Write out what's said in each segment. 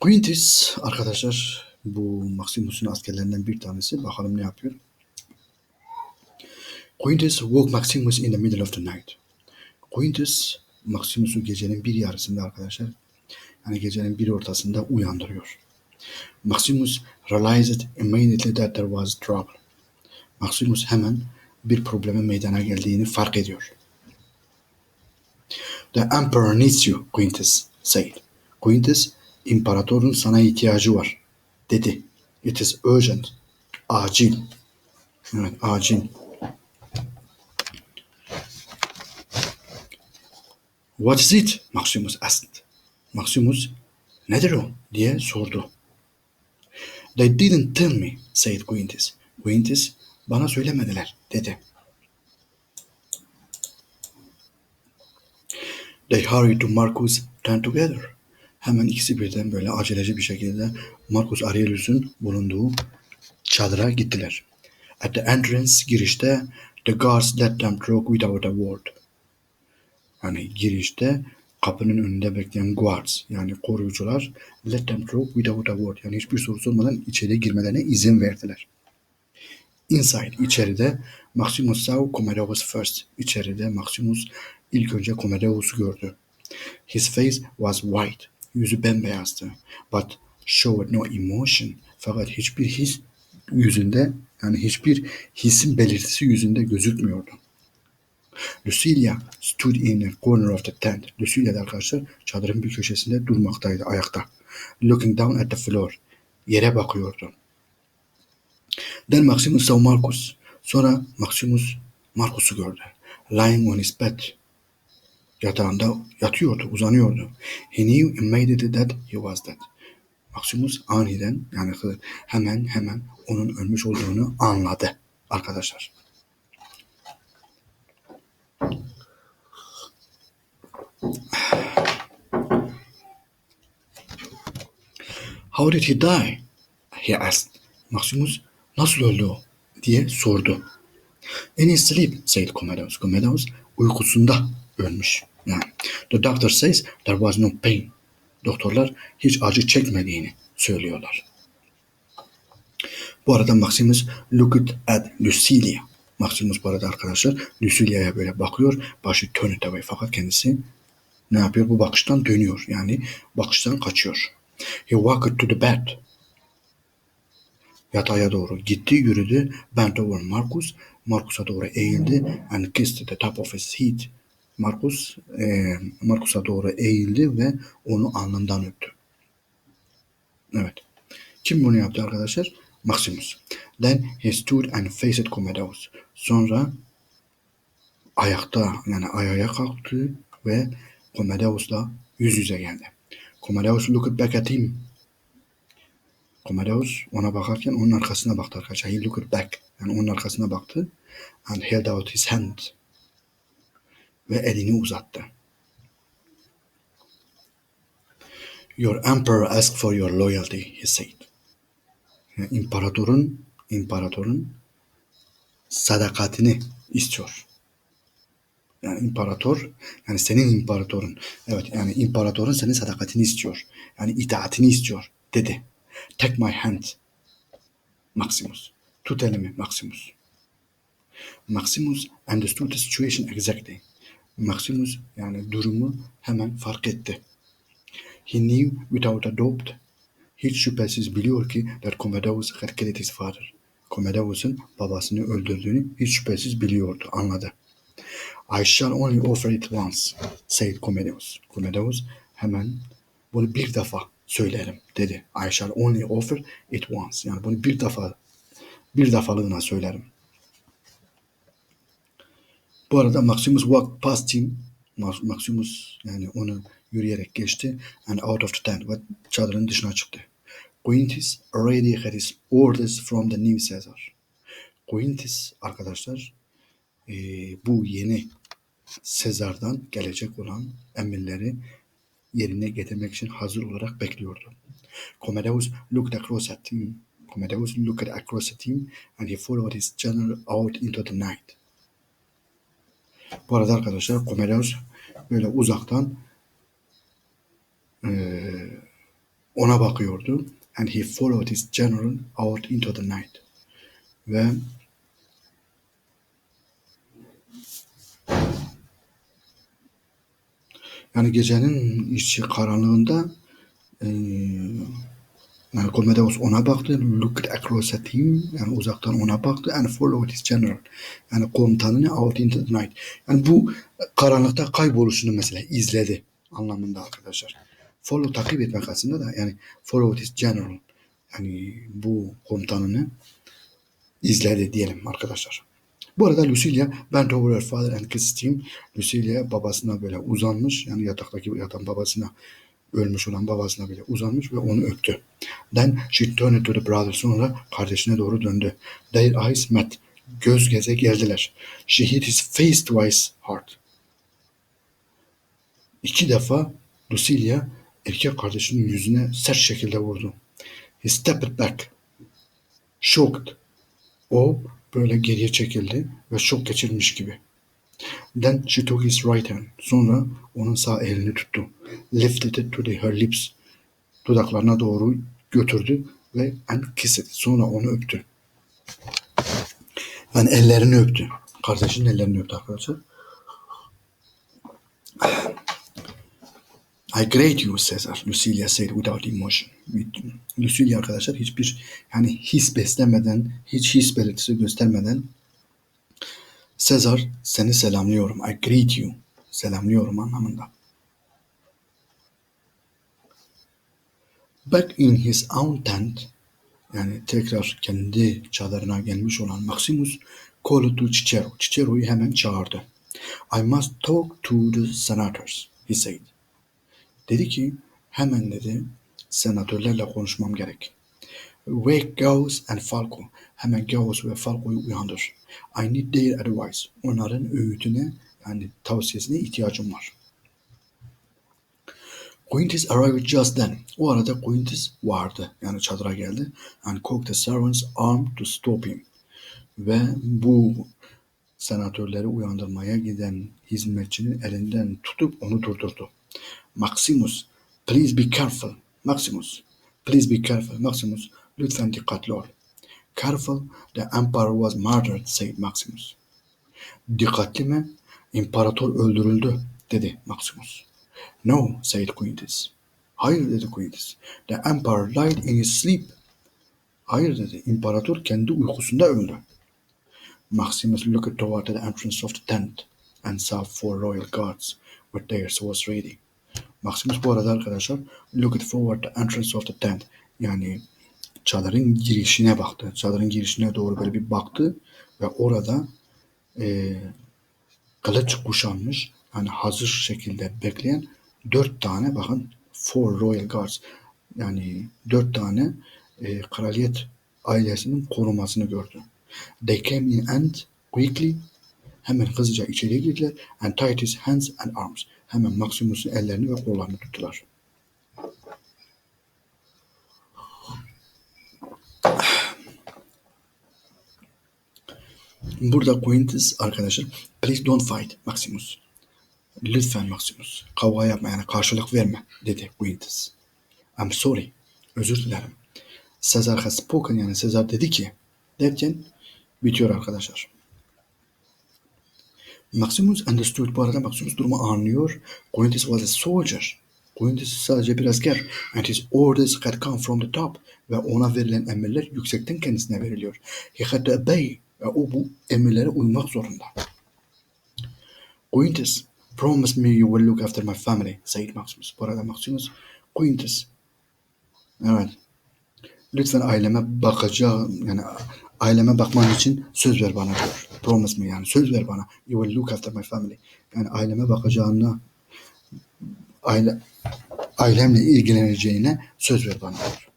Quintus arkadaşlar bu Maximus'un askerlerinden bir tanesi. Bakalım ne yapıyor. Quintus woke Maximus in the middle of the night. Quintus Maximus'u gecenin bir yarısında arkadaşlar yani gecenin bir ortasında uyandırıyor. Maximus realized immediately that there was trouble. Maximus hemen bir problemin meydana geldiğini fark ediyor. The emperor needs you, Quintus said. Quintus, imparatorun sana ihtiyacı var, dedi. It is urgent. Acil. Evet, acil. What is it? Maximus asked. Maximus, nedir o? diye sordu. They didn't tell me, said Quintus. Quintus, bana söylemediler, dedi. They hurried to Marcus Turn together. Hemen ikisi birden böyle aceleci bir şekilde Marcus Aurelius'un bulunduğu çadıra gittiler. At the entrance girişte the guards let them through without a word. Yani girişte kapının önünde bekleyen guards yani koruyucular let them through without a word. Yani hiçbir soru sormadan içeri girmelerine izin verdiler. Inside içeride Maximus saw Commodus first. İçeride Maximus ilk önce Commodus'u gördü. His face was white. Yüzü bembeyazdı. But showed no emotion. Fakat hiçbir his yüzünde yani hiçbir hissin belirtisi yüzünde gözükmüyordu. Lucilia stood in a corner of the tent. Lucilia da arkadaşlar çadırın bir köşesinde durmaktaydı ayakta. Looking down at the floor. Yere bakıyordu. Then Maximus saw Marcus. Sonra Maximus Marcus'u gördü. Lying on his bed. Yatağında yatıyordu, uzanıyordu. He knew immediately that he was dead. Maximus aniden yani hemen hemen onun ölmüş olduğunu anladı arkadaşlar. How did he die? He asked. Maximus nasıl öldü o? diye sordu. In his sleep, said Commodus. Commodus uykusunda ölmüş. The doctor says there was no pain. Doktorlar hiç acı çekmediğini söylüyorlar. Bu arada Maximus looked at Lucilia. Maximus bu arada arkadaşlar Lucilia'ya böyle bakıyor. Başı turned away fakat kendisi ne yapıyor? Bu bakıştan dönüyor. Yani bakıştan kaçıyor. He walked to the bed. Yatağa doğru gitti, yürüdü. Bent over Marcus. Marcus'a doğru eğildi. And kissed the top of his head. Marcus, e, Marcus'a doğru eğildi ve onu alnından öptü. Evet. Kim bunu yaptı arkadaşlar? Maximus. Then he stood and faced Commodus. Sonra ayakta yani ayağa kalktı ve Commodus'la yüz yüze geldi. Commodus looked back at him. Commodus ona bakarken onun arkasına baktı arkadaşlar. He looked back. Yani onun arkasına baktı. And held out his hand. Ve elini uzattı. Your emperor asked for your loyalty, he said. Yani imparatorun, imparatorun sadakatini istiyor. Yani imparator, yani senin imparatorun, evet yani imparatorun senin sadakatini istiyor. Yani itaatini istiyor dedi. Take my hand, Maximus. Tut elimi, Maximus. Maximus understood the situation exactly. Maximus yani durumu hemen fark etti. He knew without a doubt. Hiç şüphesiz biliyor ki that Commodus killed his father. Commodus'un babasını öldürdüğünü hiç şüphesiz biliyordu, anladı. I shall only offer it once, said Commodus. Commodus hemen bunu bir defa söylerim dedi. I shall only offer it once. Yani bunu bir defa bir defalığına söylerim. Bu arada Maximus walked past him. Maximus yani onu yürüyerek geçti and out of the tent ve çadırın dışına çıktı. Quintus already had his orders from the new Caesar. Quintus arkadaşlar e, bu yeni Sezar'dan gelecek olan emirleri yerine getirmek için hazır olarak bekliyordu. Commodus looked across at him. Commodus looked across at him and he followed his general out into the night. Bu arada arkadaşlar Commodus böyle uzaktan e, ona bakıyordu. And he followed his general out into the night. Ve yani gecenin içi karanlığında e, yani Commodus ona baktı. Looked across at him. Yani uzaktan ona baktı. And followed his general. Yani komutanını out into the night. Yani bu karanlıkta kayboluşunu mesela izledi anlamında arkadaşlar. Follow takip etmek aslında da yani follow his general. Yani bu komutanını izledi diyelim arkadaşlar. Bu arada Lucilia bent over her father and kissed him. Lucilia babasına böyle uzanmış. Yani yataktaki yatan babasına ölmüş olan babasına bile uzanmış ve onu öptü. Then she turned to the brother. Sonra kardeşine doğru döndü. Their eyes met. Göz göze geldiler. She hit his face twice hard. İki defa Lucilia erkek kardeşinin yüzüne sert şekilde vurdu. He stepped back. Shocked. O böyle geriye çekildi ve şok geçirmiş gibi. Then she took his right hand. Sonra onun sağ elini tuttu. Lifted it to her lips. Dudaklarına doğru götürdü ve and kissed. Sonra onu öptü. Yani ellerini öptü. Kardeşinin ellerini öptü arkadaşlar. I grate you Caesar, Lucilia said without emotion. Lucilia arkadaşlar hiçbir yani his beslemeden, hiç his belirtisi göstermeden Caesar seni selamlıyorum. I greet you. Selamlıyorum anlamında. Back in his own tent yani tekrar kendi çadırına gelmiş olan Maximus called to Cicero. Cicero'yu hemen çağırdı. I must talk to the senators, he said. Dedi ki hemen dedi senatörlerle konuşmam gerek. Wake Gauss and Falco. Hemen Gauss ve Falco'yu uyandır. I need their advice. Onların öğütüne yani tavsiyesine ihtiyacım var. Quintus arrived just then. O arada Quintus vardı. Yani çadıra geldi. And cooked the servants armed to stop him. Ve bu senatörleri uyandırmaya giden hizmetçinin elinden tutup onu durdurdu. Maximus, please be careful. Maximus, please be careful. Maximus, lütfen dikkatli ol. Careful, the emperor was murdered, said Maximus. Dikkatli mi? İmparator öldürüldü, dedi Maximus. No, said Quintus. Hayır dedi Quintus. The emperor died in his sleep. Hayır dedi. İmparator kendi uykusunda öldü. Maximus looked toward the entrance of the tent and saw four royal guards with their swords ready. Maximus bu arada arkadaşlar looked forward the entrance of the tent yani çadırın girişine baktı. Çadırın girişine doğru böyle bir baktı ve orada e, kılıç kuşanmış yani hazır şekilde bekleyen dört tane bakın four royal guards yani dört tane e, kraliyet ailesinin korumasını gördü. They came in and quickly hemen hızlıca içeri girdiler and tied his hands and arms. Hemen Maximus'un ellerini ve kollarını tuttular. Burada Quintus arkadaşlar please don't fight Maximus. Lütfen Maximus kavga yapma yani karşılık verme dedi Quintus. I'm sorry. Özür dilerim. Caesar has spoken yani Caesar dedi ki derken bitiyor arkadaşlar. Maximus understood bu arada Maximus durumu anlıyor. Quintus was a soldier. Quintus sadece bir asker. And his orders had come from the top. Ve ona verilen emirler yüksekten kendisine veriliyor. He had to obey. Ve o bu emirlere uymak zorunda. Quintus, promise me you will look after my family, said Maximus. Bu arada Maximus, Quintus, evet, lütfen aileme bakacağım, yani aileme bakman için söz ver bana diyor. Promise me yani söz ver bana. You will look after my family. Yani aileme bakacağına, aile, ailemle ilgileneceğine söz ver bana diyor.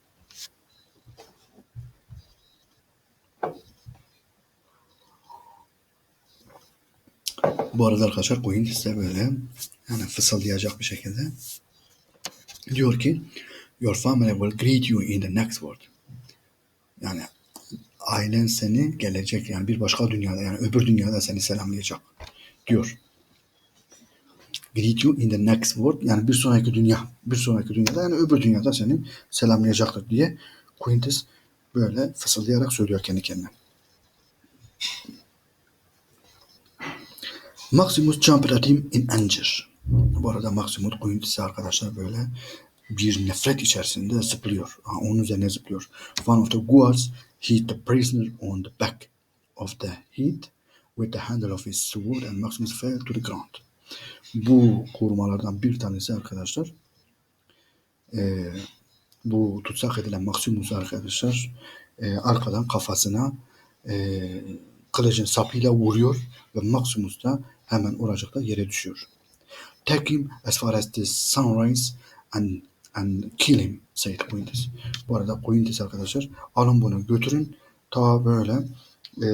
Bu arada arkadaşlar Queen size böyle yani fısıldayacak bir şekilde diyor ki Your family will greet you in the next world. Yani ailen seni gelecek yani bir başka dünyada yani öbür dünyada seni selamlayacak diyor. greet you in the next world. Yani bir sonraki dünya, bir sonraki dünyada yani öbür dünyada seni selamlayacaktır diye Quintus böyle fısıldayarak söylüyor kendi kendine. Maximus jumped at him in anger. Bu arada Maximus Quintus'e arkadaşlar böyle bir nefret içerisinde zıplıyor. Ha, onun üzerine zıplıyor. One of the guards hit the prisoner on the back of the head with the handle of his sword and Maximus fell to the ground. Bu korumalardan bir tanesi arkadaşlar eee, bu tutsak edilen Maximus arkadaşlar eee, arkadan kafasına eee kılıcın sapıyla vuruyor ve Maximus da hemen oracıkta yere düşüyor. Take him as far as the sunrise and and kill him said Quintus. Bu arada Quintus arkadaşlar alın bunu götürün ta böyle e,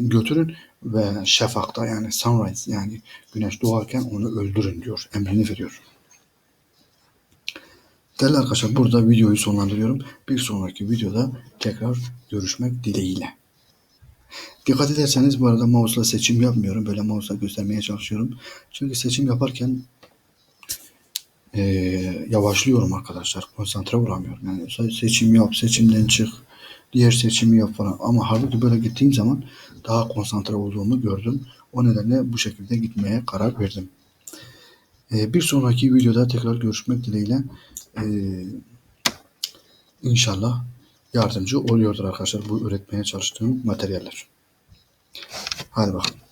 götürün ve şafakta yani sunrise yani güneş doğarken onu öldürün diyor. Emrini veriyor. Değerli arkadaşlar burada videoyu sonlandırıyorum. Bir sonraki videoda tekrar görüşmek dileğiyle. Dikkat ederseniz bu arada mouse'la seçim yapmıyorum. Böyle mouse'la göstermeye çalışıyorum. Çünkü seçim yaparken eee, yavaşlıyorum arkadaşlar. Konsantre olamıyorum. Yani se- seçim yap, seçimden çık, diğer seçimi yap falan. Ama halbuki böyle gittiğim zaman daha konsantre olduğumu gördüm. O nedenle bu şekilde gitmeye karar verdim. Eee, bir sonraki videoda tekrar görüşmek dileğiyle. Eee inşallah yardımcı oluyordur arkadaşlar bu üretmeye çalıştığım materyaller. Hadi bakalım.